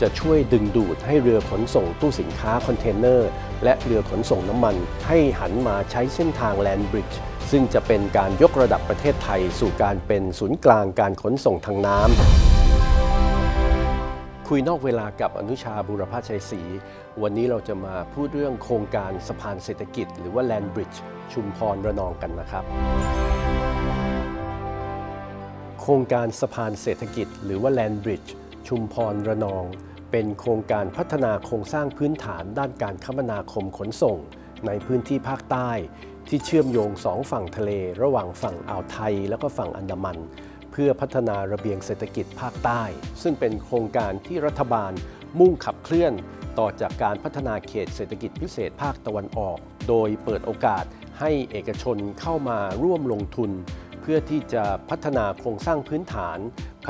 จะช่วยดึงดูดให้เรือขนส่งตู้สินค้าคอนเทนเนอร์ และเรือขนส่งน้ำมัน ให้หันมาใช้เส้นทางแลนบริดจ์ซึ่งจะเป็นการยกระดับประเทศไทย สู่การเป็นศูนย์กลางการขนส่งทางน้ำ คุยนอกเวลากับอนุชาบุรพชัยศรีวันนี้เราจะมาพูดเรื่องโครงการสะพานเศรษฐกิจ หรือว่า Land Bridge ชุมพรระนองกันนะครับโครงการสะพานเศรษฐกิจ หรือว่า Land Bridge ชุมพรระนอง เป็นโครงการพัฒนาโครงสร้างพื้นฐานด้านการคมนาคมขนส่ง ในพื้นที่ภาคใต้ ที่เชื่อมโยงสองฝั่งทะเล ระหว่างฝั่งอ่าวไทย และก็ฝั่งอันดามัน เพื่อพัฒนาระเบียงเศรษฐกิจภาคใต้ ซึ่งเป็นโครงการที่รัฐบาลมุ่งขับเคลื่อน ต่อจากการพัฒนาเขตเศรษฐกิจพิเศษภาคตะวันออก โดยเปิดโอกาสให้เอกชนเข้ามาร่วมลงทุน เพื่อที่จะพัฒนาโครงสร้างพื้นฐาน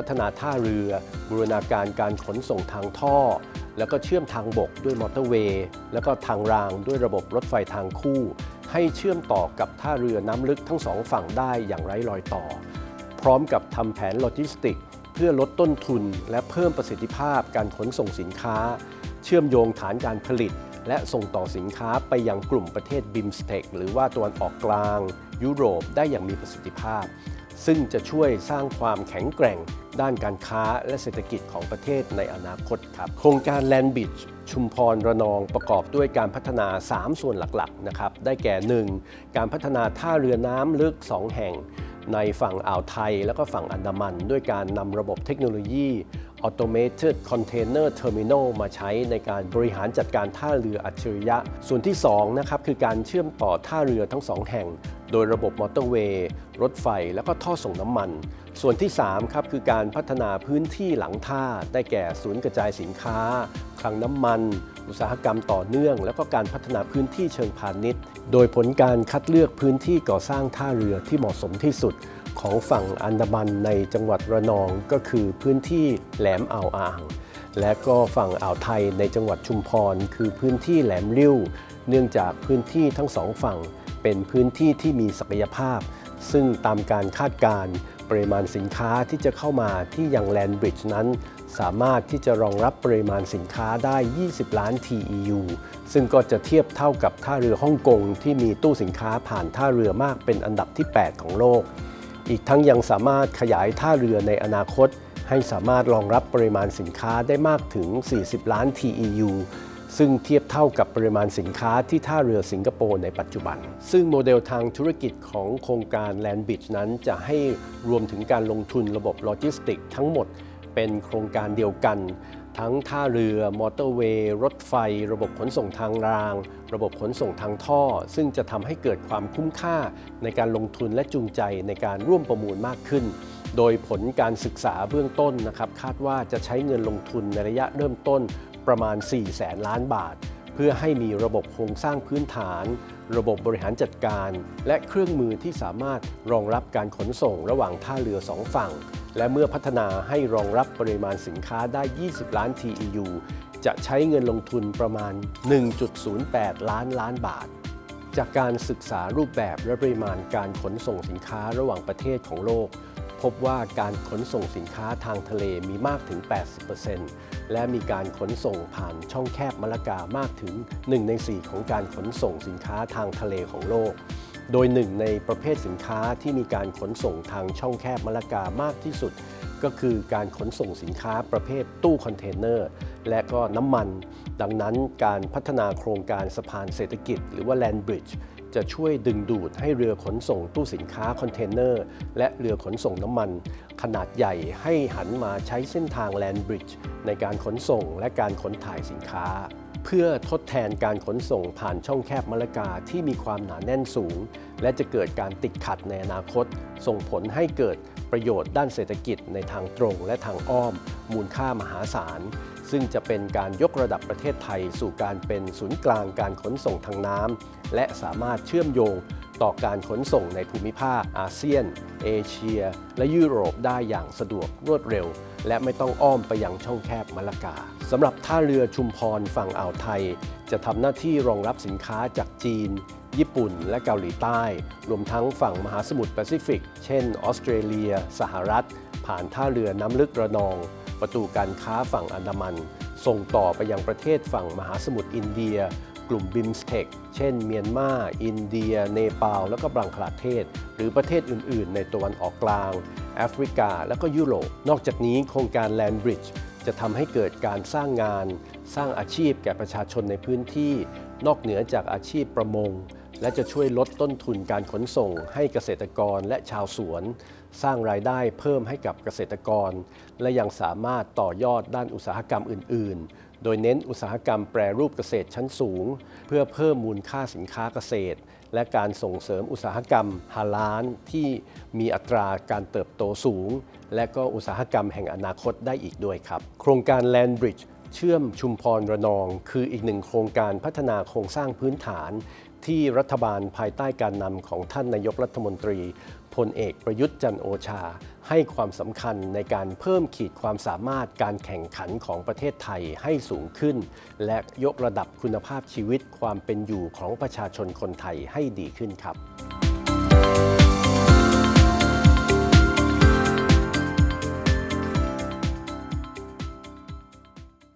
พัฒนาท่าเรือ บูรณาการการขนส่งทางท่อ แล้วก็เชื่อมทางบกด้วยมอเตอร์เวย์ แล้วก็ทางรางด้วยระบบรถไฟทางคู่ ให้เชื่อมต่อกับท่าเรือน้ำลึกทั้งสองฝั่งได้อย่างไร้รอยต่อ พร้อมกับทำแผนโลจิสติก เพื่อลดต้นทุน และเพิ่มประสิทธิภาพการขนส่งสินค้า เชื่อมโยงฐานการผลิต และส่งต่อสินค้าไปยังกลุ่มประเทศบิมสเทกหรือว่าตะวันออกกลาง ยุโรปได้อย่างมีประสิทธิภาพ ซึ่งจะช่วยสร้างความแข็งแกร่ง ด้านการค้าและเศรษฐกิจของประเทศในอนาคตครับ โครงการ Land Bridge ชุมพรระนองประกอบด้วยการพัฒนา 3 ส่วนหลักๆนะครับได้แก่ 1. การพัฒนาท่าเรือน้ำลึก 2 แห่ง ในฝั่งอ่าวไทยและก็ฝั่งอันดามัน ด้วยการนำระบบเทคโนโลยี Automated Container Terminal มาใช้ในการบริหารจัดการท่าเรืออัจฉริยะ ส่วนที่2นะครับคือการเชื่อมต่อท่าเรือทั้ง 2 แห่ง โดยระบบมอเตอร์เวย์รถไฟ แล้วก็ท่อส่งน้ำมัน ส่วนที่ 3 ครับ คือการพัฒนาพื้นที่หลังท่า ได้แก่ศูนย์กระจายสินค้า คลังน้ำมัน อุตสาหกรรมต่อเนื่อง แล้วก็การพัฒนาพื้นที่เชิงพาณิชย์ โดยผลการคัดเลือกพื้นที่ก่อสร้างท่าเรือที่เหมาะสมที่สุด ของฝั่งอันดามันในจังหวัดระนองก็คือพื้นที่แหลมอ่าวอ่าง และก็ฝั่งอ่าวไทยในจังหวัดชุมพร คือพื้นที่แหลมริ้ว เนื่องจากพื้นที่ทั้งสองฝั่ง เป็นพื้นที่ที่มีศักยภาพ ซึ่งตามการคาดการณ์ปริมาณสินค้าที่จะเข้ามาที่ยังแลนบริดจ์นั้น สามารถที่จะรองรับปริมาณสินค้าได้ 20 ล้าน TEU ซึ่งก็จะเทียบเท่ากับท่าเรือฮ่องกงที่มีตู้สินค้าผ่านท่าเรือมากเป็นอันดับที่ 8 ของโลก อีกทั้งยังสามารถขยายท่าเรือในอนาคต ให้สามารถรองรับปริมาณสินค้าได้มากถึง 40 ล้าน TEU ซึ่งเทียบเท่ากับปริมาณสินค้าที่ท่าเรือสิงคโปร์ในปัจจุบัน ซึ่งโมเดลทางธุรกิจของโครงการ Land Bridge นั้นจะให้รวมถึงการลงทุนระบบโลจิสติกทั้งหมดเป็นโครงการเดียวกัน ทั้งท่าเรือ มอเตอร์เวย์ รถไฟ ระบบขนส่งทางราง ระบบขนส่งทางท่อ ซึ่งจะทำให้เกิดความคุ้มค่าในการลงทุนและจูงใจในการร่วมประมูลมากขึ้น โดยผลการศึกษาเบื้องต้นนะครับ คาดว่าจะใช้เงินลงทุนในระยะเริ่มต้น ประมาณ 4 แสนล้านบาท เพื่อให้มีระบบโครงสร้างพื้นฐาน ระบบบริหารจัดการ และเครื่องมือที่สามารถรองรับการขนส่งระหว่างท่าเรือสองฝั่ง และเมื่อพัฒนาให้รองรับปริมาณสินค้าได้ 20 ล้าน TEU จะใช้เงินลงทุนประมาณ 1.08 ล้านล้านบาท จากการศึกษารูปแบบและปริมาณการขนส่งสินค้าระหว่างประเทศของโลก พบว่าการขนส่งสินค้าทางทะเลมีมากถึง 80%และมีการขนส่งผ่านช่องแคบมะละกามากถึง 1 ใน 4 ของการขนส่งสินค้าทางทะเลของโลก โดยหนึ่งในประเภทสินค้าที่มีการขนส่งทางช่องแคบมะละกามากที่สุด ก็คือการขนส่งสินค้าประเภทตู้คอนเทนเนอร์ และก็น้ำมัน ดังนั้นการพัฒนาโครงการสะพานเศรษฐกิจ หรือว่า Land Bridge จะช่วยดึงดูดให้เรือขนส่งตู้สินค้าคอนเทนเนอร์ และเรือขนส่งน้ำมัน ขนาดใหญ่ให้หันมาใช้เส้นทาง Land Bridge ในการขนส่งและการขนถ่ายสินค้า เพื่อทดแทนการขนส่งผ่านช่องแคบมะละกาที่มีความหนาแน่นสูง และจะเกิดการติดขัดในอนาคต ส่งผลให้เกิดประโยชน์ด้านเศรษฐกิจในทางตรงและทางอ้อม มูลค่ามหาศาล ซึ่งจะเป็นการยกระดับประเทศไทย สู่การเป็นศูนย์กลางการขนส่งทางน้ำและสามารถเชื่อมโยงต่อการขนส่งในภูมิภาคอาเซียน เอเชีย และยุโรปได้อย่างสะดวกรวดเร็ว และไม่ต้องอ้อมไปยังช่องแคบมะละกาสำหรับท่าเรือชุมพรฝั่งอ่าวไทย จะทำหน้าที่รองรับสินค้าจากจีน ญี่ปุ่น และเกาหลีใต้ รวมทั้งฝั่งมหาสมุทรแปซิฟิก เช่น ออสเตรเลีย สหรัฐ ผ่านท่าเรือน้ำลึกระนอง ประตูการค้าฝั่งอันดามัน ส่งต่อไปยังประเทศฝั่งมหาสมุทรอินเดีย กลุ่มบิมสเทคเช่น เมียนมา อินเดีย เนปาล แล้วก็บังคลาเทศ หรือประเทศอื่น ๆ ในตะวันออกกลาง แอฟริกา และก็ยุโรป นอกจากนี้โครงการ Land Bridge จะทำให้เกิดการสร้างงาน สร้างอาชีพแก่ประชาชนในพื้นที่ นอกเหนือจากอาชีพประมง และจะช่วยลดต้นทุนการขนส่งให้เกษตรกรและชาวสวน สร้างรายได้เพิ่มให้กับเกษตรกร และยังสามารถต่อยอดด้านอุตสาหกรรมอื่น ๆ โดยเน้นอุตสาหกรรมแปรรูปเกษตรชั้นสูง เพื่อเพิ่มมูลค่าสินค้าเกษตร และการส่งเสริมอุตสาหกรรมฮาลาลที่มีอัตราการเติบโตสูง และก็อุตสาหกรรมแห่งอนาคตได้อีกด้วยครับ โครงการ Land Bridge เชื่อมชุมพรระนอง คืออีกหนึ่งโครงการพัฒนาโครงสร้างพื้นฐาน ที่รัฐบาลภายใต้การนำของท่านนายกรัฐมนตรีพลเอกประยุทธ์จันโอชา ให้ความสำคัญในการเพิ่มขีดความสามารถการแข่งขันของประเทศไทยให้สูงขึ้น และยกระดับคุณภาพชีวิตความเป็นอยู่ของประชาชนคนไทยให้ดีขึ้นครับ